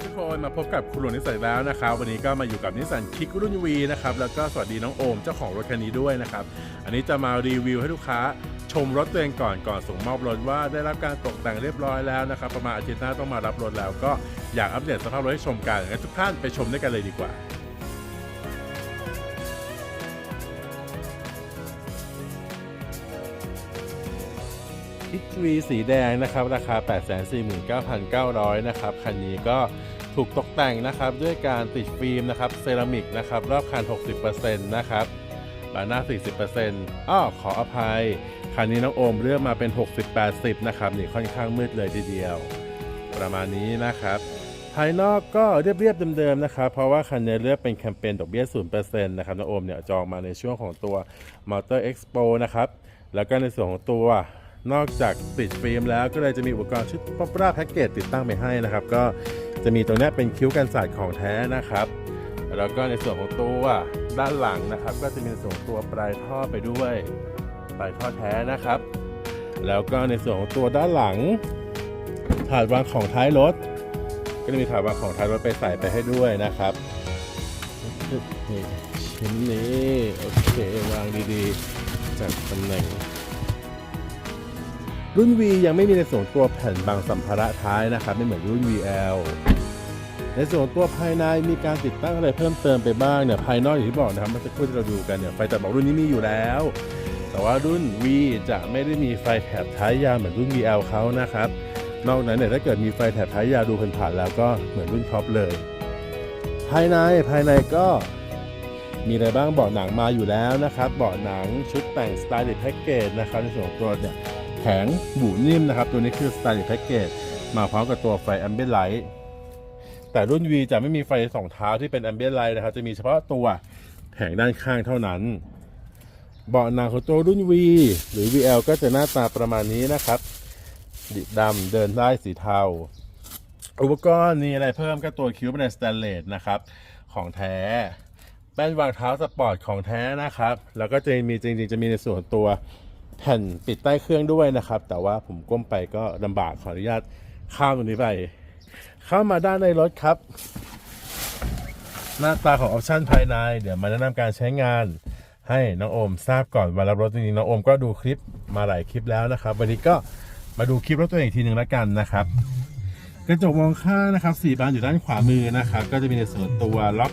ครับทุกคนมาพบกับคุณหลวงนิสัยแล้วนะครับ วันนี้ก็มาอยู่กับนิสสันคิกรุ่นวีนะครับแล้วก็สวัสดีน้องโอมเจ้าของรถคันนี้ด้วยนะครับ อันนี้จะมารีวิวให้ลูกค้าชมรถตัวเองก่อนก่อนส่งมอบรถว่าได้รับการตกแต่งเรียบร้อยแล้วนะครับประมาณอาทิตย์หน้าต้องมารับรถแล้ว ก็อยากอัปเดตสภาพรถให้ชมกันงั้นทุกท่านไปชมด้วยกันเลยดีกว่าคิกวีสีแดงนะครับราคา 849,900 นะครับคันนี้ก็ ถูกตกแต่งนะครับด้วยการติดฟิล์มนะครับเซรามิกนะครับรอบคัน 60%นะครับบานหน้า 40%อ้อขออภัย คันนี้น้องโอมเลือกมาเป็น 60-80 นะครับนี่ค่อนข้างมืดเลยทีเดียว ประมาณนี้นะครับ ภายนอกก็เรียบๆเดิมๆนะครับ เพราะว่าคันนี้เลือกเป็นแคมเปญดอกเบี้ย 0%นะครับน้องโอมเนี่ยจองมาในช่วงของตัว Motor Expo นะครับ แล้วก็ในส่วนของตัว นอกจากติดฟิล์มแล้วก็เลยจะมีอุปกรณ์ชุดป๊อปราแพ็กเกจติดตั้งไปให้นะครับ ก็จะมีตรงนี้เป็นคิ้วกันสาดของแท้นะครับ แล้วก็ในส่วนของตัวด้านหลังนะครับ ก็จะมีส่วนของตัวปลายท่อไปด้วยปลายท่อแท้นะครับ แล้วก็ในส่วนของตัวด้านหลัง ถาดวางของท้ายรถ ก็จะมีถาดวางของท้ายรถไปใส่ไปให้ด้วยนะครับนี่ชิ้นนี้โอเควางดีๆจัดตำแหน่ง รุ่น V ยังไม่มีในส่วนตัวแผ่นบางสัมภาระท้ายนะครับ ไม่เหมือนรุ่น VL ในส่วนตัวภายในมีการติดตั้งอะไรเพิ่มเติมไปบ้างเนี่ยภายนอกอย่างที่บอกนะครับเมื่อสักครู่ที่เราดูกันเนี่ยไฟตัดหมอกรุ่นนี้มีอยู่แล้ว แต่ว่ารุ่น V จะไม่ได้มีไฟแถบท้ายยาวเหมือนรุ่น VL เขานะครับ นอกนั้นเนี่ยถ้าเกิดมีไฟแถบท้ายยาวดูผ่านๆแล้วก็เหมือนรุ่นท็อปเลย ภายในภายในก็มีอะไรบ้างเบาะหนังมาอยู่แล้วนะครับเบาะหนังชุดแต่งสไตล์แพ็กเกจนะครับในส่วนของตัวเนี่ย แข็งบูนิ่มนะครับ ตัวนี้คือ s t y l i s h Package มาพร้อมกับตัวไฟ Ambient Light แต่รุ่น V จะไม่มีไฟสองเท้าที่เป็น Ambient Light นะครับ จะมีเฉพาะตัวแผงด้านข้างเท่านั้นเบาะหนังของตัวรุ่น V หรือ VL ก็จะหน้าตาประมาณนี้นะครับดิดำเดินได้สีเทา อุปกรณ์มีอะไรเพิ่มก็ตัวคิ้วเป็นสแตนเลสนะครับ ของแท้แป้นวางเท้าสปอร์ตของแท้นะครับ แล้วก็จะมีจริงๆจะมีในส่วนตัว แผ่นปิดใต้เครื่องด้วยนะครับ แต่ว่าผมก้มไปก็ลำบากขออนุญาตข้ามตรงนี้ไป เข้ามาด้านในรถครับ หน้าตาของออปชันภายใน เดี๋ยวมาแนะนำการใช้งานให้น้องโอมทราบก่อนวันรับรถจริงๆน้องโอมก็ดูคลิปมาหลายคลิปแล้วนะครับ วันนี้ก็มาดูคลิปรถตัวเองอีกทีหนึ่งแล้วกันนะครับ กระจกมองข้างนะครับสี่บานอยู่ด้านขวามือนะครับ ก็จะมีในส่วนตัวล็อก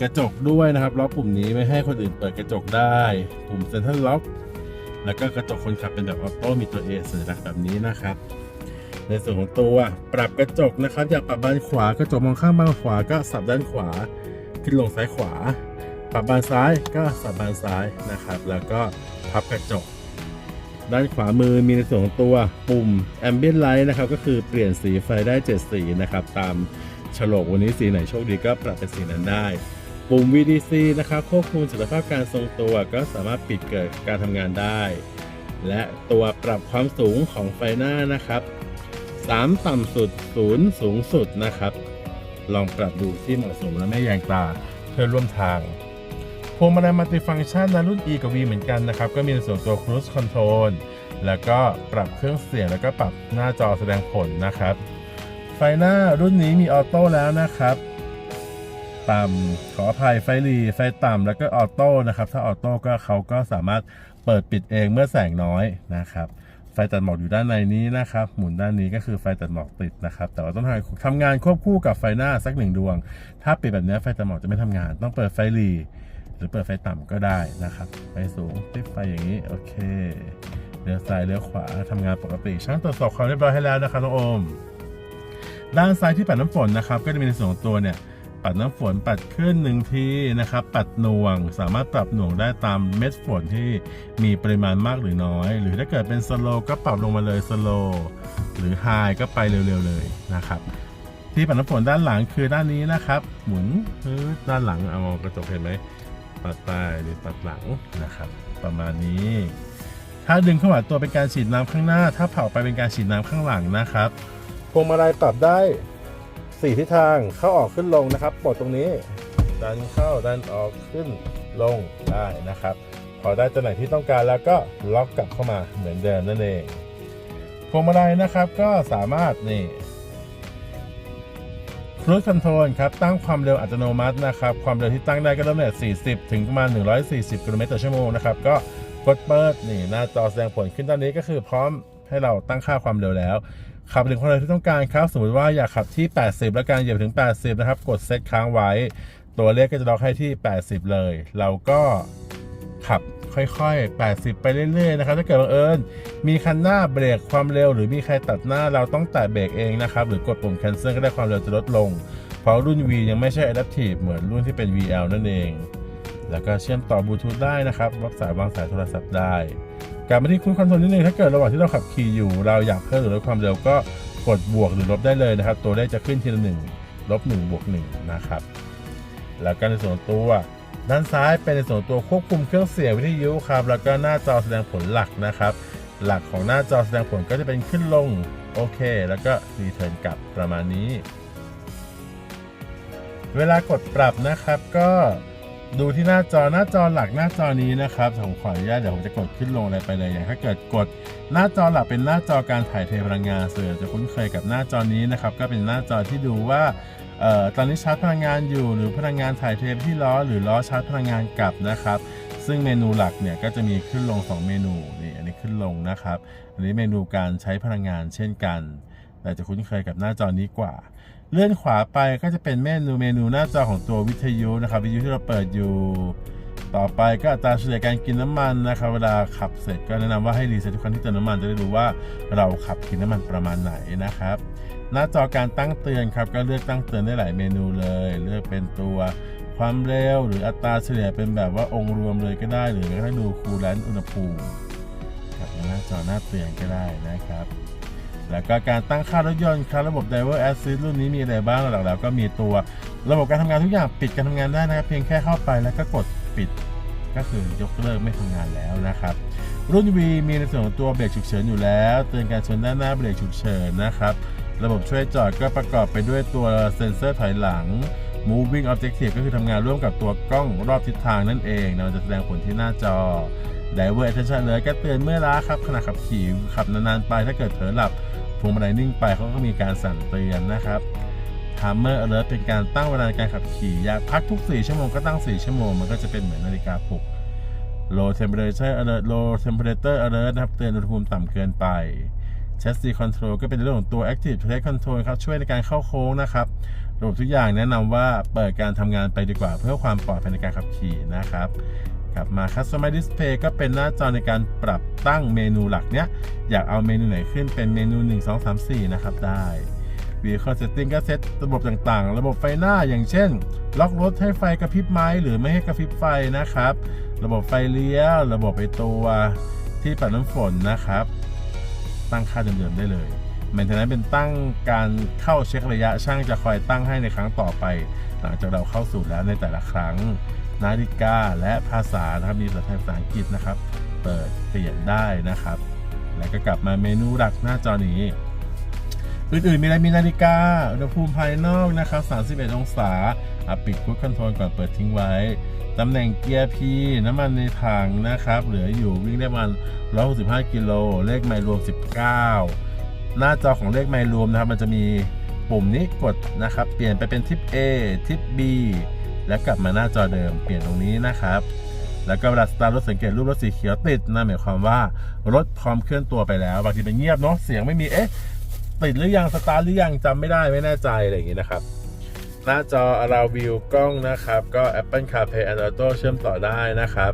กระจกด้วยนะครับล็อกปุ่มนี้ไม่ให้คนอื่นเปิดกระจกได้ ปุ่มเซ็นทรัลล็อก แล้วก็กระจกคนขับเป็นแบบออโต้มีตัว A สัญลักษณ์แบบนี้นะครับ ในส่วนของตัวปรับกระจกนะครับ อยากปรับบานขวากระจกมองข้างบานขวาก็สับด้านขวา ขึ้นลงซ้ายขวา ปรับบานซ้ายก็สับบานซ้ายนะครับ แล้วก็พับกระจก ด้านขวามือมีในส่วนของตัวปุ่ม Ambient Light นะครับก็คือเปลี่ยนสีไฟได้ 7 สีนะครับตามฉลกวันนี้สีไหนโชคดีก็ปรับเป็นสีนั้นได้ ปุ่ม VDC นะครับควบคุมสถานภาพการทรงตัวก็สามารถปิดเกิดการทำงานได้ และตัวปรับความสูงของไฟหน้านะครับ 3 ต่ำสุด 0 สูงสุดนะครับ ลองปรับดูที่เหมาะสมและไม่แยงตาเพื่อร่วมทางพวงมาลัยมัลติฟังก์ชันนะรุ่น E กับ V เหมือนกันนะครับ ก็มีในส่วนตัว Cruise Control แล้วก็ปรับเครื่องเสียงแล้วก็ปรับหน้าจอแสดงผลนะครับ ไฟหน้ารุ่นนี้มีออโต้แล้วนะครับ ต่ำขออภัยไฟรีไฟต่ำแล้วก็ออโต้นะครับ ถ้าออโต้ก็เขาก็สามารถเปิดปิดเองเมื่อแสงน้อยนะครับไฟตัดหมอกอยู่ด้านในนี้นะครับ หมุนด้านนี้ก็คือไฟตัดหมอกติดนะครับ แต่ว่าต้องทำทำงานควบคู่กับไฟหน้าสักหนึ่งดวง ถ้าปิดแบบนี้ไฟตัดหมอกจะไม่ทำงาน ต้องเปิดไฟรีหรือเปิดไฟต่ำก็ได้นะครับ ไฟสูงติดไฟอย่างนี้โอเคเลี้ยวซ้ายเลี้ยวขวาทำงานปกติ ช่างตรวจสอบความเรียบร้อยให้แล้วนะครับน้องโอม ด้านซ้ายที่ปัดน้ำฝนนะครับ ก็จะมีในส่วนของตัวเนี่ย ปัดน้ำฝนปัดขึ้นหนึ่งทีนะครับ ปัดหน่วงสามารถปรับหน่วงได้ตามเม็ดฝนที่มีปริมาณมากหรือน้อย หรือถ้าเกิดเป็นสโลก็ปรับลงมาเลยสโลหรือไฮก็ไปเร็วๆเลยนะครับ ที่ปัดน้ำฝนด้านหลังคือด้านนี้นะครับ หมุนด้านหลังเอามองกระจกเห็นไหมปัดใต้หรือปัดหลังนะครับ ประมาณนี้ ถ้าดึงเข้าหาตัวเป็นการฉีดน้ำข้างหน้า ถ้าเผาไปเป็นการฉีดน้ำข้างหลังนะครับพวงมาลัยปรับได้ สี่ทิศทางเข้าออกขึ้นลงนะครับปลดตรงนี้ ดันเข้าดันออกขึ้นลงได้นะครับ พอได้ตัวไหนที่ต้องการแล้วก็ล็อกกลับเข้ามาเหมือนเดิมนั่นเองพวงมาลัยนะครับก็สามารถนี่ Cruise Control ครับตั้งความเร็วอัตโนมัตินะครับ ความเร็วที่ตั้งได้ก็เริ่มตั้งแต่40 ถึงประมาณ 140กิโลเมตรต่อชั่วโมงนะครับ ก็กดเปิดนี่หน้าจอแสดงผลขึ้นตอนนี้ก็คือพร้อมให้เราตั้งค่าความเร็วแล้ว ขับถึงความเร็วที่ต้องการครับ สมมติว่าอยากขับที่ 80 แล้วการเหยียบถึง 80 นะครับ กดเซตค้างไว้ ตัวเลขก็จะล็อกให้ที่ 80 เลย เราก็ขับค่อยๆ 80 ไปเรื่อยๆ นะครับ ถ้าเกิดบังเอิญมีคันหน้าเบรกความเร็ว หรือมีใครตัดหน้าเราต้องแตะเบรกเองนะครับ หรือกดปุ่ม cancel ก็ได้ความเร็วจะลดลง เพราะรุ่น V ยังไม่ใช่ adaptive เหมือนรุ่นที่เป็น VL นั่นเอง แล้วก็เชื่อมต่อบลูทูธได้นะครับ รับสายวางสายโทรศัพท์ได้ กลับมาที่คุณคอนโทรลนิดนึงถ้าเกิดระหว่างที่เราขับขี่อยู่ เราอยากเพิ่มหรือลดความเร็วก็กดบวกหรือลบได้เลยนะครับ ตัวเลขจะขึ้นทีละหนึ่งลบหนึ่งบวกหนึ่งนะครับ แล้วก็ในส่วนตัวด้านซ้ายเป็นในส่วนตัวควบคุมเครื่องเสียงวิทยุครับ แล้วก็หน้าจอแสดงผลหลักนะครับ หลักของหน้าจอแสดงผลก็จะเป็นขึ้นลงโอเค แล้วก็รีเทิร์นกลับประมาณนี้ เวลากดปรับนะครับก็ ดูที่หน้าจอหน้าจอหลักหน้าจอนี้นะครับผมขออนุญาตเดี๋ยวผมจะกดขึ้นลงอะไรไปเลยอย่างถ้าเกิดกดหน้าจอหลักเป็นหน้าจอการถ่ายเทพลังงานเส่วนใหญ่จะคุ้นเคยกับหน้าจอนี้นะครับก็เป็นหน้าจอที่ดูว่าออตอนนี้ชาร์จพลังงานอยู่ หรือพลังงานถ่ายเทไปที่ล้อ หรือล้อชาร์จพลังงานกลับนะครับซึ่งเมนูหลักเนี่ยก็จะมีขึ้นลง 2 เมนูนี่อันนี้ขึ้นลงนะครับอันนี้เมนูการใช้พลังงานเช่นกัน แต่จะคุ้นเคยกับหน้าจอนี้กว่า เลื่อนขวาไปก็จะเป็นเมนูเมนูหน้าจอของตัววิทยุนะครับวิทยุที่เราเปิดอยู่ ต่อไปก็อัตราเฉลี่ยการกินน้ำมันนะครับเวลาขับเสร็จก็แนะนำว่าให้รีเซ็ตทุกครั้งที่เติมน้ำมันจะได้รู้ว่าเราขับกินน้ำมันประมาณไหนนะครับ หน้าจอการตั้งเตือนครับก็เลือกตั้งเตือนได้หลายเมนูเลย เลือกเป็นตัวความเร็วหรืออัตราเฉลี่ยเป็นแบบว่าองค์รวมเลยก็ได้ หรือกระทั่งดูคูลแลนต์อุณหภูมิครับหน้าจอหน้าเตือนก็ได้นะครับ แล้วก็การตั้งค่ารถยนต์ครับระบบ Driver Assist รุ่นนี้มีอะไรบ้างหลักๆแล้วก็มีตัวระบบการทำงานทุกอย่างปิดการทำงานได้นะครับ เพียงแค่เข้าไปแล้วก็กดปิด ก็คือยกเลิกไม่ทำงานแล้วนะครับ รุ่น V มีในส่วนของตัวเบรกฉุกเฉินอยู่แล้ว เตือนการชนด้านหน้าเบรกฉุกเฉินนะครับ ระบบช่วยจอดก็ประกอบไปด้วยตัวเซ็นเซอร์ถอยหลัง moving objective ก็คือทำงานร่วมกับตัวกล้องรอบทิศทางนั่นเองนะมันจะแสดงผลที่หน้าจอ Driver attention เลยก็เตือนเมื่อล้าครับขณะขับขี่ขับนานๆไปถ้าเกิดเผลอหลับ พวงมาลัยนิ่งไปเขาก็มีการสั่นเตือนนะครับ Timer alert เป็นการตั้งเวลาในการขับขี่อยากพักทุก 4 ชั่วโมงก็ตั้ง 4 ชั่วโมง มันก็จะเป็นเหมือนนาฬิกาปลุก low temperature alert low temperature alert นะครับเตือนอุณหภูมิต่ำเกินไป chassis control ก็เป็นเรื่องของตัว active track control ครับ ช่วยในการเข้าโค้งนะครับระบบทุกอย่างแนะนำว่าเปิดการทำงานไปดีกว่าเพื่อความปลอดภัยในการขับขี่นะครับ กลับมา customize display ก็เป็นหน้าจอในการปรับตั้งเมนูหลักเนี้ย อยากเอาเมนูไหนขึ้นเป็นเมนู 1 2 3 4 นะครับได้ Vehicle Setting ก็เซตระบบต่างๆ ระบบไฟหน้าอย่างเช่น ล็อกรถให้ไฟกระพริบไหมหรือไม่ให้กระพริบไฟนะครับ ระบบไฟเลี้ยว ระบบไอตัวที่ปัดน้ำฝนนะครับ ตั้งค่าเดิมๆได้เลยแมนเทนนั้นเป็นตั้งการเข้าเช็คระยะช่างจะคอยตั้งให้ในครั้งต่อไป หลังจากเราเข้าสู่แล้วในแต่ละครั้ง นาฬิกาและภาษานะครับมีภาษาไทยภาษาอังกฤษนะครับ เปิดเปลี่ยนได้นะครับ แล้วก็กลับมาเมนูหลักหน้าจอนี้อื่นๆมีอะไรมีนาฬิกาอุณหภูมิภายนอกนะครับ 31 องศาอะปิดคุ c คอนโทรลก่อนเปิดทิ้งไว้ ตำแหน่งเกียร์ P น้ำมันในถังนะครับ เหลืออยู่วิ่งได้ประมาณ165 กิโล เลขไมล์รวม 19 หน้าจอของเลขไมล์รวมนะครับ มันจะมีปุ่มนี้กดนะครับ เปลี่ยนไปเป็นทิป A ทิป B แล้วกลับมาหน้าจอเดิมเปลี่ยนตรงนี้นะครับ แล้วก็เวลาสตาร์ทรถสังเกตรูปรถสีเขียวติดนั่นหมายความว่ารถพร้อมเคลื่อนตัวไปแล้วบางทีเป็นเงียบเนาะเสียงไม่มีเอ๊ะติดหรือยังสตาร์ทหรือยังจำไม่ได้ไม่แน่ใจอะไรอย่างงี้นะครับหน้าจอ Allow View กล้องนะครับ ก็ Apple CarPlay and Auto เชื่อมต่อได้นะครับ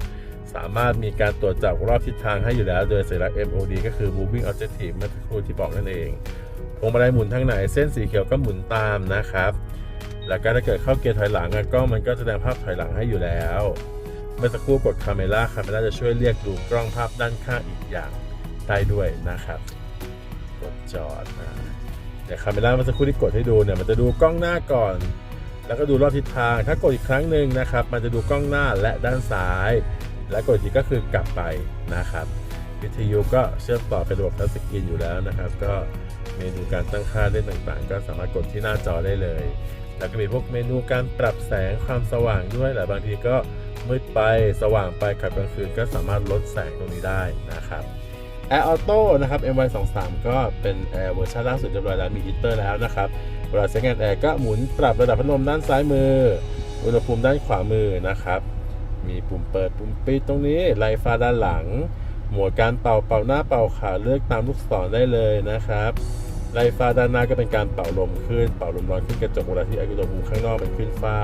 สามารถมีการตรวจจับรอบทิศทางให้อยู่แล้ว โดยสัญลักษณ์ MOD ก็คือ Moving Objective เมื่อสักครู่ที่บอกนั่นเองพวงมาลัยหมุนทางไหน เส้นสีเขียวก็หมุนตามนะครับ แล้วก็ถ้าเกิดเข้าเกียร์ถอยหลังอะกล้องมันก็แสดงภาพถอยหลังให้อยู่แล้ว เมื่อสักครู่กดคาเมล่าคาเมล่าจะช่วยเรียกดูกล้องภาพด้านข้างอีกอย่างได้ด้วยนะครับ กดจอดนะเดี๋ยวคาเมล่าเมื่อสักครู่ที่กดให้ดูเนี่ยมันจะดูกล้องหน้าก่อน แล้วก็ดูรอบทิศทาง ถ้ากดอีกครั้งหนึ่งนะครับ มันจะดูกล้องหน้าและด้านซ้าย และกดอีกทีก็คือกลับไปนะครับวิทยุก็เชื่อมต่อเป็นระบบทัชสกรีนอยู่แล้วนะครับ ก็เมนูการตั้งค่าเล่นต่างๆ ก็สามารถกดที่หน้าจอได้เลย แล้วก็มีพวกเมนูการปรับแสงความสว่างด้วยแหละบางทีก็มืดไปสว่างไปขับกลางคืนก็สามารถลดแสงตรงนี้ได้นะครับ Air Auto นะครับ MY23 ก็เป็นแอร์เวอร์ชันล่าสุดเรียบร้อยแล้วมีฮีตเตอร์แล้วนะครับเวลาใช้งานแอร์ก็หมุนปรับระดับพัดลมด้านซ้ายมือ อุณหภูมิด้านขวามือนะครับ มีปุ่มเปิดปุ่มปิดตรงนี้ไลท์ฟ้าด้านหลัง หมวดการเป่าเป่าหน้าเป่าขาเลือกตามลูกศรได้เลยนะครับ ไลท์ฟ้าด้านหน้าก็เป็นการเป่าลมขึ้น เป่าลมร้อนขึ้นกระจกเวลาที่อุณหภูมิข้างนอกมันขึ้นฟ้า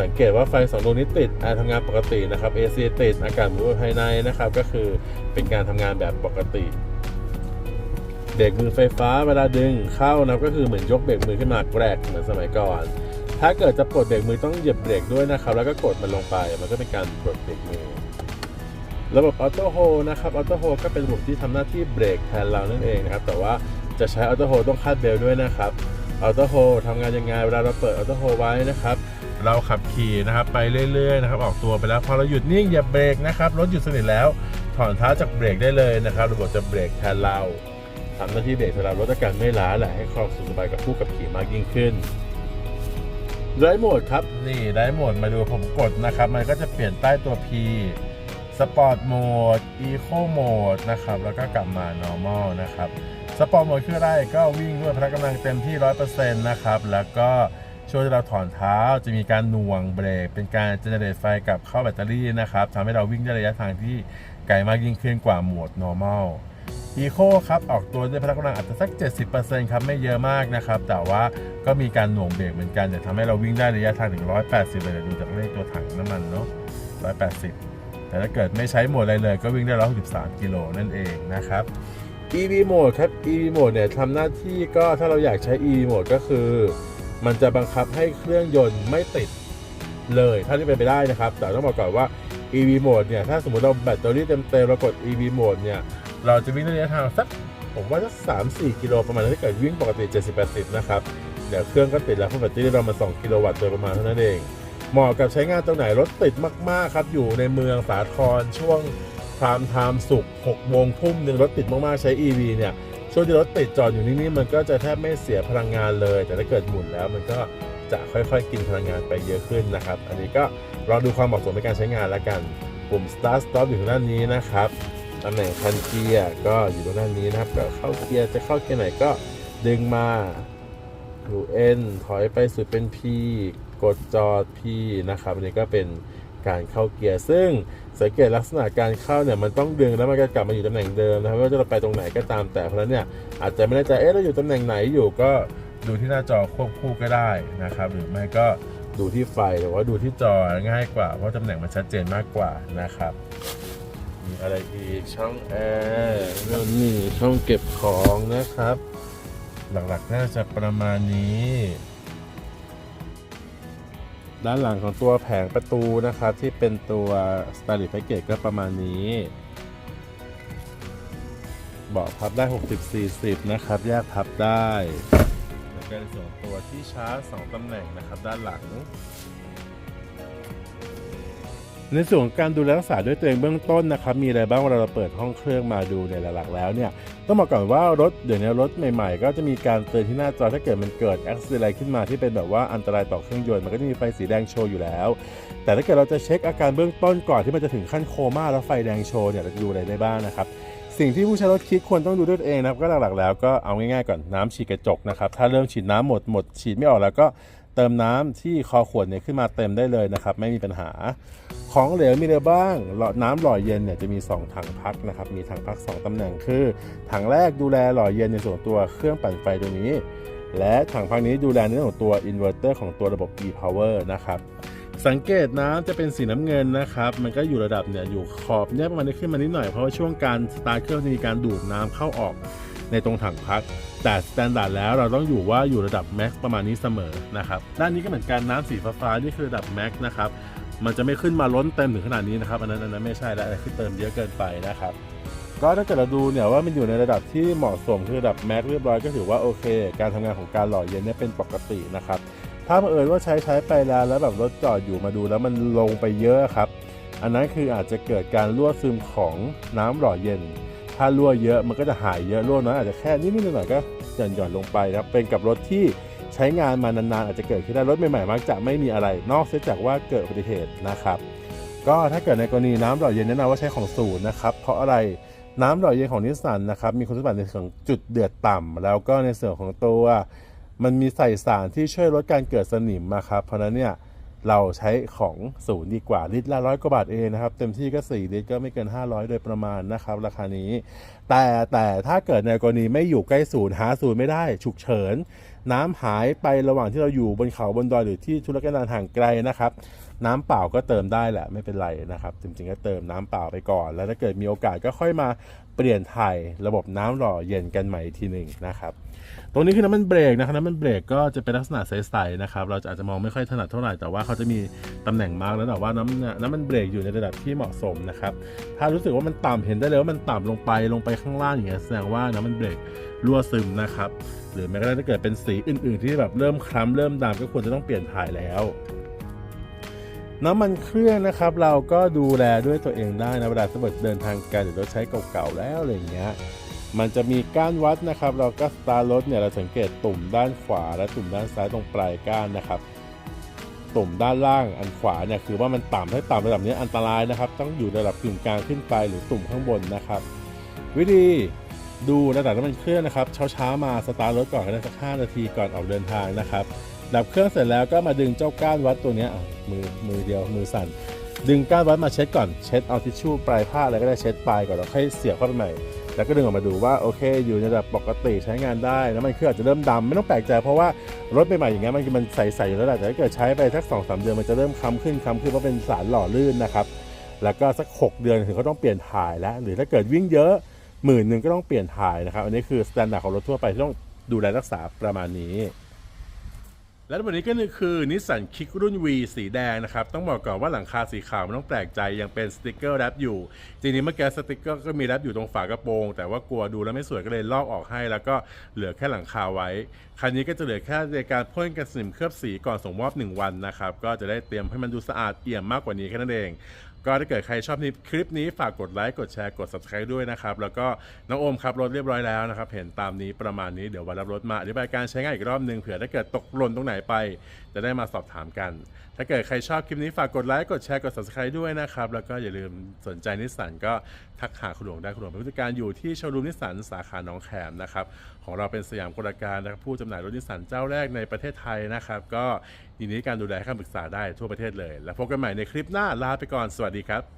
สังเกตว่าไฟสองดวงนี้ติดทำงานปกตินะครับ AC ติดอากาศหมุนภายในนะครับ ก็คือเป็นการทำงานแบบปกติเบรกมือไฟฟ้าเวลาดึงเข้านะก็คือเหมือนยกเบรกมือขึ้นมาแกรกเหมือนสมัยก่อน ถ้าเกิดจะปลดเบรกมือต้องเหยียบเบรกด้วยนะครับ แล้วก็กดมันลงไป มันก็เป็นการปลดเบรกมือ ระบบออโต้โฮนะครับออโต้โฮก็เป็นระบบที่ทำหน้าที่เบรกแทนเรานั่นเองนะครับ แต่ว่า จะใช้ออโต้โฮต้องคาดเบลด้วยนะครับออโต้โฮทำงานยังไงเวลาเราเปิดออโต้โฮไว้นะครับเราขับขี่นะครับไปเรื่อยๆนะครับออกตัวไปแล้วพอเราหยุดนิ่งอย่าเบรกนะครับรถหยุดสนิทแล้วถอนเท้าจากเบรกได้เลยนะครับระบบจะเบรกแทนเราทำหน้าที่เบรกสำหรับลดอาการไม่ล้าและให้ความสุขสบายกับผู้ขับขี่มากยิ่งขึ้นไดโหมดครับนี่ไดโหมดมาดูผมกดนะครับ มันก็จะเปลี่ยนใต้ตัว P สปอร์ตโหมด Eco โหมดนะครับ แล้วก็กลับมา normal นะครับ สปอร์ตโหมดคืออะไรก็วิ่งด้วยพละกำลังเต็มที่ 100%นะครับ แล้วก็ช่วงที่เราถอนเท้าจะมีการหน่วงเบรก เป็นการเจเนเรตไฟกลับเข้าแบตเตอรี่นะครับทำให้เราวิ่งได้ระยะทางที่ไกลมากยิ่งขึ้นกว่าโหมด normal Eco ครับออกตัวด้วยพละกำลังอาจจะสัก 70%ครับไม่เยอะมากนะครับ แต่ว่าก็มีการหน่วงเบรกเหมือนกันแต่ทำให้เราวิ่งได้ระยะทางถึง 180 เลยดูจากเลขตัวถังน้ำมันเนาะ180 แต่ถ้าเกิดไม่ใช้โหมดอะไรเลย ก็วิ่งได้ 163 กิโลนั่นเองนะครับ EV โหมดครับ EV โหมดเนี่ยทำหน้าที่ก็ถ้าเราอยากใช้ EV โหมดก็คือ มันจะบังคับให้เครื่องยนต์ไม่ติดเลยถ้าที่เป็นไปได้นะครับ แต่ต้องบอกก่อนว่า EV โหมดเนี่ยถ้าสมมติเราแบตเตอรี่เต็มๆเรากด EV โหมดเนี่ยเราจะวิ่งระยะทางสักผมว่าสัก3-4กิโลประมาณนั้นถ้าเกิดวิ่งปกติ 70-80 นะครับ เดี๋ยวเครื่องก็ติดแล้วเพราะแบตเตอรี่เรามา 2 กิโลวัตต์โดยประมาณเท่านั้นเอง เหมาะกับใช้งานตรงไหนรถติดมากๆครับ อยู่ในเมืองสาทรช่วง พรามไทม์สุก6โมงทุ่มหนึ่งรถติดมากๆ ใช้ EV เนี่ย ช่วงที่รถติดจอดอยู่นิ่งๆมันก็จะแทบไม่เสียพลังงานเลย แต่ถ้าเกิดหมุนแล้วมันก็จะค่อยๆ กินพลังงานไปเยอะขึ้นนะครับ อันนี้ก็ลอดูความเหมาะสมในการใช้งานแล้วกันปุ่ม start stop อยู่ทางด้านนี้นะครับตำแหน่งคันเกียร์ก็อยู่ตรงด้านนี้นะครับก็เข้าเกียร์จะเข้าเกียร์ไหนก็ดึงมาดู N ถอยไปสุดเป็น P กดจอด P นะครับอันนี้ก็เป็น การเข้าเกียร์ ซึ่งสังเกตลักษณะการเข้าเนี่ยมันต้องดึงแล้วมันก็กลับมาอยู่ตำแหน่งเดิมนะครับไม่ว่าจะเราไปตรงไหนก็ตามแต่เพราะฉะนั้นเนี่ยอาจจะไม่แน่ใจเอ๊ะเราอยู่ตำแหน่งไหนอยู่ก็ดูที่หน้าจอควบคู่ก็ได้นะครับ หรือไม่ก็ดูที่ไฟหรือว่าดูที่จอง่ายกว่า เพราะตำแหน่งมันชัดเจนมากกว่านะครับมีอะไรอีกช่องแอร์แล้วนี่ช่องเก็บของนะครับ หลักๆน่าจะประมาณนี้ ด้านหลังของตัวแผงประตูนะครับที่เป็นตัว s t y l i s h Package ก็ประมาณนี้ เบาะพับได้ 60-40 นะครับ แยกพับได้ แล้วก็ในส่วนตัวที่ชาร์จ 2 ตำแหน่งนะครับด้านหลัง ในส่วนการดูแลรักษาด้วยตัวเองเบื้องต้นนะครับ มีอะไรบ้างเวลาเราเปิดห้องเครื่องมาดูเนี่ยหลักๆแล้วเนี่ย ต้องบอกก่อนว่ารถเดี๋ยวนี้รถใหม่ๆ ก็จะมีการเตือนที่หน้าจอถ้าเกิดมันเกิดอุบิเหตุขึ้นมาที่เป็นแบบว่าอันตรายต่อเครื่องยนต์มันก็จะมีไฟสีแดงโชว์อยู่แล้ว แต่ถ้าเกิดเราจะเช็คอาการเบื้องต้นก่อนที่มันจะถึงขั้นโคม่าแล้วไฟแดงโชว์เนี่ยเราจะดูอะไรได้บ้างนะครับสิ่งที่ผู้ใช้รถคิดควรต้องดูด้วยตัวเองนะครับก็หลักๆแล้วก็เอาง่ายๆก่อนน้ำฉีดกระจกนะครับถ้าเริ่มฉีดน้ำหมดหมดฉีดไม่ออกแล้วก็ เติมน้ำที่คอขวดเนี่ยขึ้นมาเต็มได้เลยนะครับ ไม่มีปัญหา ของเหลวมีอะไรบ้างหลอน้ำหล่อเย็นเนี่ยจะมี 2 ถังพักนะครับ มีถังพัก 2ตำแหน่งคือ ถังแรกดูแลหล่อเย็นในส่วนตัวเครื่องปั่นไฟตัวนี้ และถังพักนี้ดูแลในเรื่องของตัวอินเวอร์เตอร์ของตัวระบบ e-power นะครับสังเกตน้ำจะเป็นสีน้ำเงินนะครับ มันก็อยู่ระดับเนี่ยอยู่ขอบเนี่ยประมาณนี้ขึ้นมานิดหน่อยเพราะว่าช่วงการสตาร์ทเครื่องมีการดูดน้ำเข้าออกในตรงถังพัก แต่สแตนดาร์ดแล้วเราต้องอยู่ว่าอยู่ระดับแม็กประมาณนี้เสมอนะครับด้านนี้ก็เหมือนกันน้ำสีฟ้าๆนี่คือระดับแม็กนะครับมันจะไม่ขึ้นมาล้นเต็มถึงขนาดนี้นะครับอันนั้นอันนั้นไม่ใช่แล้วอันนั้นคือเติมเยอะเกินไปนะครับก็ถ้าเกิดเราดูเนี่ยว่ามันอยู่ในระดับที่เหมาะสมคือระดับแม็กเรียบร้อยก็ถือว่าโอเค การทำงานของการหล่อเย็นเนี่ยเป็นปกตินะครับถ้าบังเอิญว่าใช้ใช้ไปแล้วแล้วแบบรถจอดอยู่มาดูแล้วมันลงไปเยอะครับ อันนั้นคืออาจจะเกิดการรั่วซึมของน้ำหล่อเย็น ถ้ารั่วเยอะมันก็จะหายเยอะรั่วน้อยอาจจะแค่นิดๆหน่อยๆก็หย่อนหย่อนลงไปนะครับเป็นกับรถที่ใช้งานมานานๆอาจจะเกิดขึ้นได้รถใหม่ๆมักจะไม่มีอะไร นอกเสียจากว่าเกิดอุบัติเหตุนะครับ ก็ถ้าเกิดในกรณีน้ำหล่อเย็นแนะนำว่าใช้ของศูนย์นะครับเพราะอะไรน้ำหล่อเย็นของนิสสันนะครับมีคุณสมบัติในส่วนของจุดเดือดต่ำแล้วก็ในส่วนของตัว มันมีใส่สารที่ช่วยลดการเกิดสนิมนะครับเพราะฉะนั้นเนี่ย เราใช้ของศูนย์ดีกว่าลิตรละร้อยกว่าบาทเองนะครับ เต็มที่ก็ 4 ลิตรก็ไม่เกิน 500 โดยประมาณนะครับ ราคานี้ แต่แต่ถ้าเกิดในกรณีไม่อยู่ใกล้ศูนย์หาศูนย์ไม่ได้ ฉุกเฉิน น้ำหายไประหว่างที่เราอยู่บนเขาบนดอยหรือที่ธุรกันดารห่างไกลนะครับ น้ำเปล่าก็เติมได้แหละไม่เป็นไรนะครับ จริงๆก็เติมน้ำเปล่าไปก่อน แล้วถ้าเกิดมีโอกาสก็ค่อยมาเปลี่ยนถ่ายระบบน้ำหล่อเย็นกันใหม่ทีหนึ่งนะครับตรงนี้คือน้ำมันเบรกนะครับน้ำมันเบรกก็จะเป็นลักษณะใสๆนะครับเราจะอาจจะมองไม่ค่อยถนัดเท่าไหร่แต่ว่าเขาจะมีตำแหน่งมาร์กแล้วแต่ว่าน้ำน้ำมันเบรกอยู่ในระดับที่เหมาะสมนะครับถ้ารู้สึกว่ามันต่ำเห็นได้เลยว่ามันต่ำลงไปลงไปข้างล่างอย่างเงี้ยแสดงว่าน้ำมันเบรกรั่วซึมนะครับหรือแม้กระทั่งถ้าเกิดเป็นสีอื่น ๆ ที่แบบเริ่มคล้ำเริ่มดำก็ควรจะต้องเปลี่ยนถ่ายแล้ว น้ำมันเครื่องนะครับ เราก็ดูแลด้วยตัวเองได้นะเวลาสมมติเดินทางไกลหรือรถใช้เก่าๆแล้วอะไรอย่างเงี้ยมันจะมีก้านวัดนะครับ เราก็สตาร์รถเนี่ยเราสังเกตตุ่มด้านขวา และตุ่มด้านซ้ายตรงปลายก้านนะครับ ตุ่มด้านล่างอันขวาเนี่ยคือว่ามันต่ำถ้าต่ำระดับนี้อันตรายนะครับ ต้องอยู่ระดับกึ่งกลางขึ้นไปหรือตุ่มข้างบนนะครับ วิธีดูระดับน้ำมันเครื่องนะครับ เช้าๆมาสตาร์รถก่อนก็ได้สัก5นาทีก่อนออกเดินทางนะครับ ดับเครื่องเสร็จแล้วก็มาดึงเจ้าก้านวัดตัวนี้มือมือเดียวมือสั่น ดึงก้านวัดมาเช็ดก่อนเช็ดเอาทิชชู่ปลายผ้าอะไรก็ได้เช็ดปลายก่อนแล้วค่อยเสียบเข้าไปใหม่แล้วก็ดึงออกมาดูว่าโอเค อยู่ในระดับปกติใช้งานได้น้ำมันเครื่องอาจจะเริ่มดำไม่ต้องแปลกใจเพราะว่ารถใหม่ๆอย่างเงี้ยมันมันใสๆอยู่แล้วแหละแต่ถ้าเกิดใช้ไปสักสองสามเดือนมันจะเริ่มค้ำขึ้นค้ำขึ้นเพราะเป็นสารหล่อลื่นนะครับแล้วก็สัก 6 เดือนถึงเขาต้องเปลี่ยนถ่ายแล้ว หรือถ้าเกิดวิ่งเยอะหมื่นหนึ่งก็ต้องเปลี่ยนถ่ายนะครับอันนี้คือสแตนดาร์ดของรถทั่วไปที่ต้องดูแลรักษาประมาณนี้ และวันนี้ก็คือนิสสันคิกรุ่น V สีแดงนะครับ ต้องบอกก่อนว่าหลังคาสีขาวไม่ต้องแปลกใจยังเป็นสติกเกอร์แรปอยู่ จริงๆเมื่อกี้สติกเกอร์ก็มีแรปอยู่ตรงฝากระโปรง แต่ว่ากลัวดูแล้วไม่สวยก็เลยลอกออกให้ แล้วก็เหลือแค่หลังคาไว้ คันนี้ก็จะเหลือแค่ในการพ่นกันสนิมเคลือบสีก่อนส่งมอบ 1 วันนะครับ ก็จะได้เตรียมให้มันดูสะอาดเอี่ยมมากกว่านี้แค่นั้นเองก็ถ้าเกิดใครชอบคลิปนี้ฝากกดไลค์กดแชร์กด subscribe ด้วยนะครับ แล้วก็น้องโอมครับรถเรียบร้อยแล้วนะครับเห็นตามนี้ประมาณนี้เดี๋ยววันรับรถมาอธิบายการใช้งานอีกรอบหนึ่งเผื่อถ้าเกิดตกหล่นตรงไหนไป จะได้มาสอบถามกัน ถ้าเกิดใครชอบคลิปนี้ฝากกดไลค์กดแชร์กด subscribe ด้วยนะครับ แล้วก็อย่าลืมสนใจนิสสันก็ทักหาคุณหลวงได้คุณหลวงเป็นผู้จัดการอยู่ที่โชว์รูมนิสสันสาขาหนองแขมนะครับของเราเป็นสยามกลการนะครับผู้จำหน่ายรถนิสสันเจ้าแรกในประเทศไทยนะครับก็ยินดีการดูแลให้คำปรึกษาได้ทั่วประเทศเลย แล้วพบกันใหม่ในคลิปหน้าลาไปก่อนสวัสดีครับ